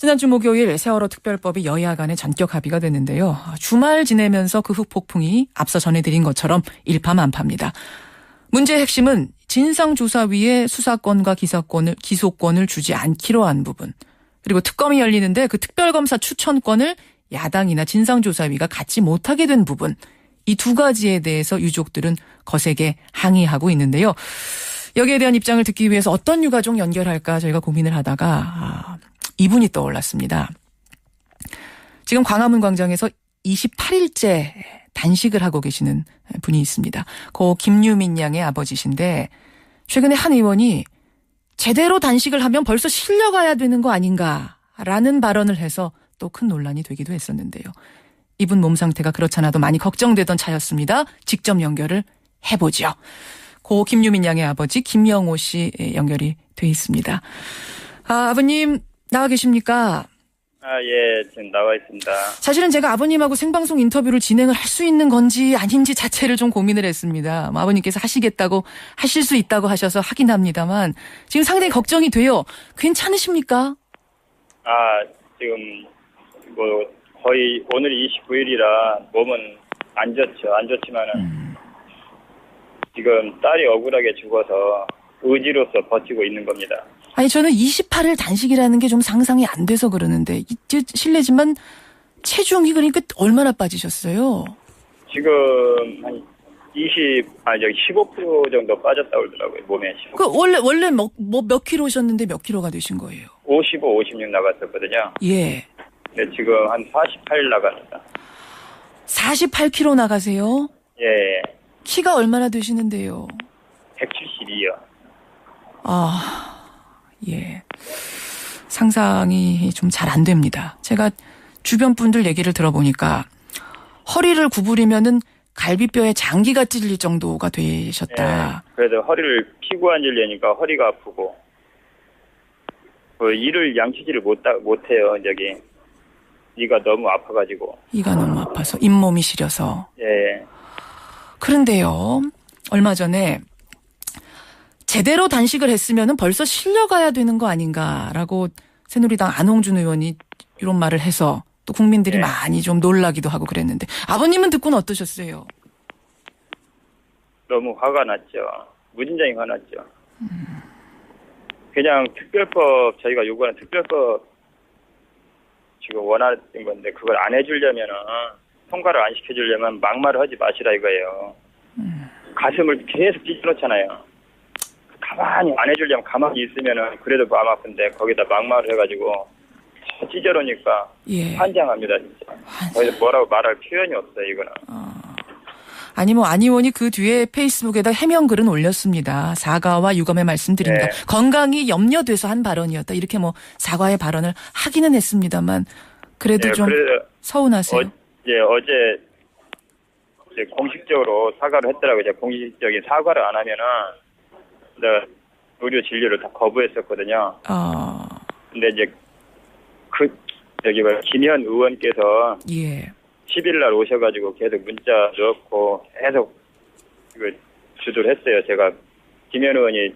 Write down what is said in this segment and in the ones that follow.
지난주 목요일 세월호 특별법이 여야 간에 전격 합의가 됐는데요. 주말 지내면서 그 후폭풍이 앞서 전해드린 것처럼 일파만파입니다. 문제의 핵심은 진상조사위에 수사권과 기사권을, 기소권을 주지 않기로 한 부분. 그리고 특검이 열리는데 그 특별검사 추천권을 야당이나 진상조사위가 갖지 못하게 된 부분. 이 두 가지에 대해서 유족들은 거세게 항의하고 있는데요. 여기에 대한 입장을 듣기 위해서 어떤 유가족 연결할까 저희가 고민을 하다가 아, 이분이 떠올랐습니다. 지금 광화문 광장에서 28일째 단식을 하고 계시는 분이 있습니다. 고 김유민 양의 아버지신데 최근에 한 의원이 제대로 단식을 하면 벌써 실려가야 되는 거 아닌가라는 발언을 해서 또 큰 논란이 되기도 했었는데요. 이분 몸 상태가 그렇잖아도 많이 걱정되던 차였습니다. 직접 연결을 해보죠. 고 김유민 양의 아버지 김영호 씨 연결이 돼 있습니다. 아, 아버님 나와 계십니까? 아, 예, 지금 나와 있습니다. 사실은 제가 아버님하고 생방송 인터뷰를 진행을 할 수 있는 건지 아닌지 자체를 좀 고민을 했습니다. 뭐 아버님께서 하시겠다고 하실 수 있다고 하셔서 하긴 합니다만 지금 상당히 걱정이 돼요. 괜찮으십니까? 아, 지금 뭐 거의 오늘이 29일이라 몸은 안 좋죠. 안 좋지만은 음. 지금 딸이 억울하게 죽어서 의지로서 버티고 있는 겁니다. 아니 저는 28일 단식이라는 게 좀 상상이 안 돼서 그러는데 이제 실례지만 체중이 그러니까 얼마나 빠지셨어요? 지금 한 20, 아니 저기 15% 정도 빠졌다고 그러더라고요. 몸에 15, 그 원래 원래 뭐몇 킬로셨는데 몇 킬로가 되신 거예요? 55, 56 나갔었거든요. 예. 근데 지금 한 48일 나갑니다. 48 킬로 나가세요? 예, 키가 얼마나 되시는데요? 172요. 아, 예. 상상이 좀 잘 안 됩니다. 제가 주변 분들 얘기를 들어보니까 허리를 구부리면은 갈비뼈에 장기가 찔릴 정도가 되셨다. 예, 그래도 허리를 피고 앉으려니까 허리가 아프고 그 일을 양치질을 못 못해요 저기 이가 너무 아파가지고 이가 너무 아파서 잇몸이 시려서. 예 그런데요, 얼마 전에 제대로 단식을 했으면 벌써 실려가야 되는 거 아닌가라고 새누리당 안홍준 의원이 이런 말을 해서 또 국민들이 네. 많이 좀 놀라기도 하고 그랬는데. 아버님은 듣고는 어떠셨어요? 너무 화가 났죠. 무진장이 화났죠. 그냥 특별법 저희가 요구하는 특별법 지금 원하는 건데 그걸 안 해주려면은 통과를 안 시켜주려면 막말을 하지 마시라 이거예요. 가슴을 계속 찢어놓잖아요 가만히 안 해주려면 가만히 있으면은 그래도 마음 아픈데 거기다 막말을 해가지고 더 찢어놓으니까 예. 환장합니다 진짜 거기서 뭐라고 말할 표현이 없어요 이거는 아니 뭐 안 의원이 그 뒤에 페이스북에다 해명 글은 올렸습니다. 사과와 유감의 말씀드립니다. 네. 건강이 염려돼서 한 발언이었다. 이렇게 뭐 사과의 발언을 하기는 했습니다만 그래도 예, 좀 서운하세요. 어, 예, 어제 공식적으로 사과를 했더라고요. 제가 공식적인 사과를 안 하면은 내가 의료 진료를 다 거부했었거든요. 어, 근데 이제 그 저기 뭐 김현 의원께서 예. 10일 날 오셔가지고 계속 문자 넣고 계속 그 주도를 했어요. 제가 김현 의원이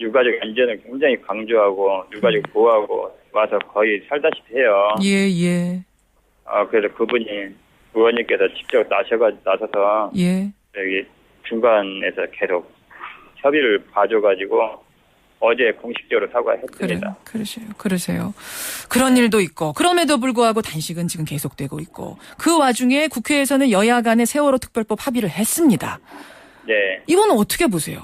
유가족 안전을 굉장히 강조하고 유가족 보호하고 와서 거의 살다시피 해요. 예, 예. 아, 그래서 그분이 의원님께서 직접 나셔가 나서서 예. 여기 중간에서 계속 협의를 봐줘가지고 어제 공식적으로 그래. 사과했습니다. 그러세요. 그러세요. 그런 일도 있고 그럼에도 불구하고 단식은 지금 계속되고 있고 그 와중에 국회에서는 여야 간의 세월호 특별법 합의를 했습니다. 네, 이거는 어떻게 보세요?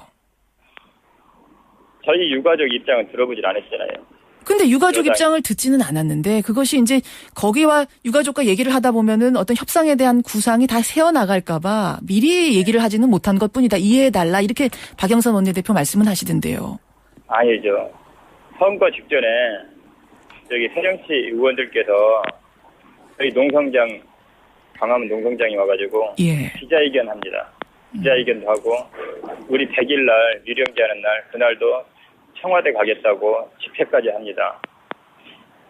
저희 유가족 입장은 들어보질 않았잖아요. 근데 유가족 여당. 입장을 듣지는 않았는데 그것이 이제 거기와 유가족과 얘기를 하다 보면은 어떤 협상에 대한 구상이 다 새어 나갈까봐 미리 얘기를 하지는 못한 것 뿐이다. 이해해 달라. 이렇게 박영선 원내대표 말씀은 하시던데요. 아니죠. 선거 직전에 여기 새정치 의원들께서 저희 농성장 광화문 농성장에 와가지고 예. 기자회견 합니다. 기자회견도 하고 우리 100일 날 유령 제하는 날 그날도 청와대 가겠다고 집회까지 합니다.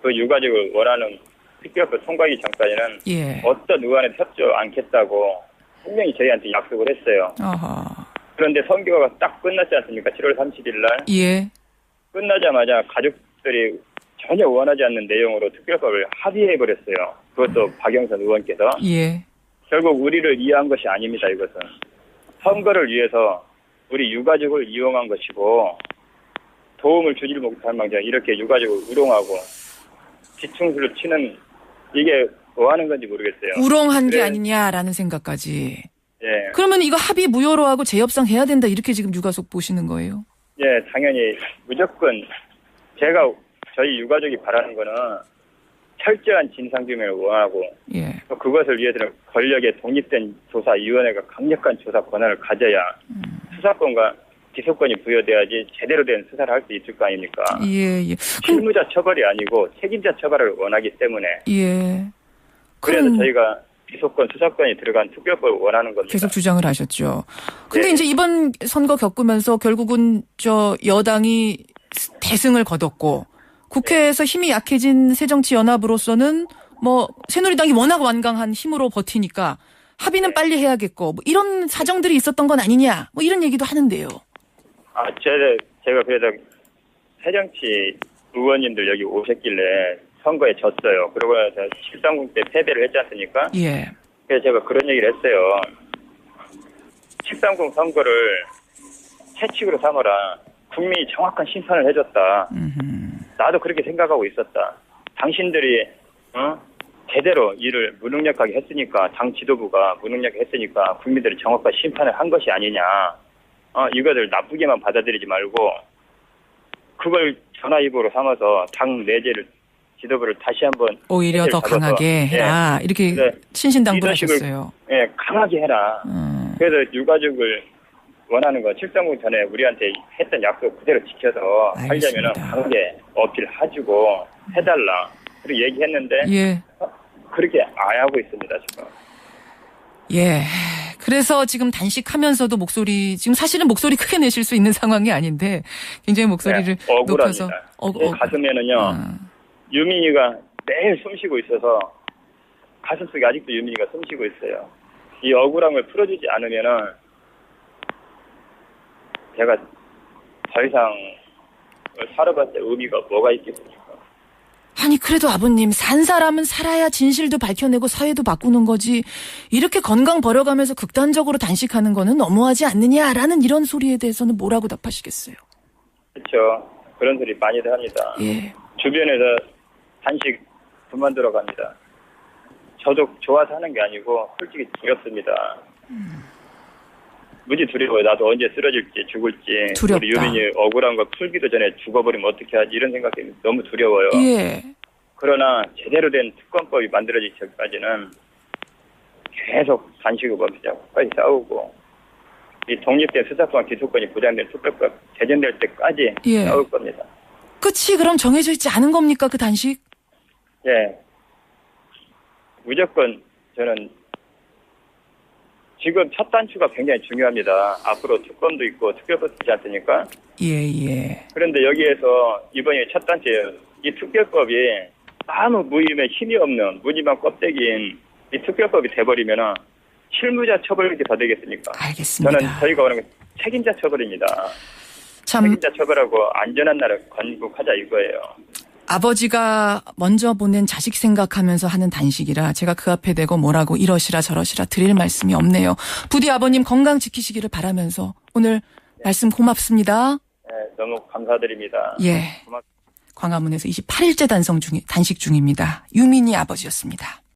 그 유가족을 원하는 특별법 통과하기 전까지는 예. 어떤 의원에 협조 않겠다고 분명히 저희한테 약속을 했어요. 어허. 그런데 선거가 딱 끝났지 않습니까? 7월 30일 날 예. 끝나자마자 가족들이 전혀 원하지 않는 내용으로 특별법을 합의해 버렸어요. 그것도 박영선 의원께서 예. 결국 우리를 이해한 것이 아닙니다. 이것은 선거를 위해서 우리 유가족을 이용한 것이고 도움을 주질 못할 망정 이렇게 유가족을 우롱하고 뒤통수를 치는 이게 뭐 하는 건지 모르겠어요. 우롱한 게 그래. 아니냐라는 생각까지. 예, 그러면 이거 합의 무효로 하고 재협상 해야 된다 이렇게 지금 유가족 보시는 거예요? 예, 당연히 무조건 제가 저희 유가족이 바라는 거는 철저한 진상규명을 원하고 예. 또 그것을 위해서는 권력의 독립된 조사위원회가 강력한 조사 권한을 가져야 수사권과 기소권이 부여돼야지 제대로 된 수사를 할 수 있을 거 아닙니까? 예, 예. 실무자 처벌이 아니고 책임자 처벌을 원하기 때문에 예. 그래서 그럼 저희가 기소권, 수사권이 들어간 특별법을 원하는 겁니다. 계속 주장을 하셨죠. 근데 네. 이제 이번 선거 겪으면서 결국은 저 여당이 대승을 거뒀고 국회에서 힘이 약해진 새정치연합으로서는 뭐 새누리당이 워낙 완강한 힘으로 버티니까 합의는 네. 빨리 해야겠고 뭐 이런 사정들이 있었던 건 아니냐 뭐 이런 얘기도 하는데요. 아, 제가, 제가 그래서 새정치 의원님들 여기 오셨길래 선거에 졌어요. 그러고 나서 730때 패배를 했지 않습니까? 예. 그래서 제가 그런 얘기를 했어요. 730 선거를 채찍으로 삼아라. 국민이 정확한 심판을 해줬다. 나도 그렇게 생각하고 있었다. 당신들이 어? 제대로 일을 무능력하게 했으니까 당 지도부가 무능력하게 했으니까 국민들이 정확한 심판을 한 것이 아니냐. 어, 이거를 나쁘게만 받아들이지 말고 그걸 전화위복으로 삼아서 당 내재를 지도부를 다시 한번 오히려 더 강하게 해라 이렇게 네. 리더십을- 하셨어요. 예, 강하게 해라. 음. 그래서 유가족을 원하는 건730 전에 우리한테 했던 약속 그대로 지켜서 알겠습니다. 강하게 어필해주고 해달라. 그리고 얘기했는데 예. 그렇게 안 하고 있습니다 지금. 예. 그래서 지금 단식하면서도 목소리 지금 사실은 목소리 크게 내실 수 있는 상황이 아닌데 굉장히 목소리를 네. 높여서 어, 제 어, 가슴에는요 아, 유민이가 매일 숨쉬고 있어서 가슴 속에 아직도 유민이가 숨쉬고 있어요. 이 억울함을 풀어주지 않으면은 제가 더 이상 살아봤을 때 의미가 뭐가 있겠습니까? 아니 그래도 아버님 산 사람은 살아야 진실도 밝혀내고 사회도 바꾸는 거지 이렇게 건강 버려가면서 극단적으로 단식하는 거는 너무하지 않느냐라는 이런 소리에 대해서는 뭐라고 답하시겠어요? 그렇죠. 그런 소리 많이들 합니다. 예. 주변에서 단식 그만 들어 갑니다. 저도 좋아서 하는 게 아니고 솔직히 두렵습니다. 무지 두려워요. 나도 언제 쓰러질지 죽을지 두렵다. 우리 유민이 억울한 거 풀기도 전에 죽어버리면 어떻게 하지 이런 생각이 너무 두려워요. 예. 그러나 제대로 된 특검법이 만들어지기 전까지는 계속 단식을 범죄자 끝까지 싸우고 이 독립된 수사권 기소권이 보장된 특별법 제정될 때까지 예. 싸울 겁니다. 끝이 그럼 정해져 있지 않은 겁니까 그 단식? 예. 무조건 저는 지금 첫 단추가 굉장히 중요합니다. 앞으로 특검도 있고 특별법 있지 않습니까? 예 예. 그런데 여기에서 이번에 첫 단추예요. 이 특별법이 아무 무임에 힘이 없는 무늬만 껍데기인 이 특별법이 돼버리면은 실무자 처벌이 더 되겠습니까? 알겠습니다. 저는 저희가 원하는 건 책임자 처벌입니다. 참 책임자 처벌하고 안전한 나라를 건국하자 이거예요. 아버지가 먼저 보낸 자식 생각하면서 하는 단식이라 제가 그 앞에 대고 뭐라고 이러시라 저러시라 드릴 말씀이 없네요. 부디 아버님 건강 지키시기를 바라면서 오늘 말씀 고맙습니다. 예, 너무 감사드립니다. 예. 고맙- 광화문에서 28일째 단성 중 단식 중입니다. 유민이 아버지였습니다.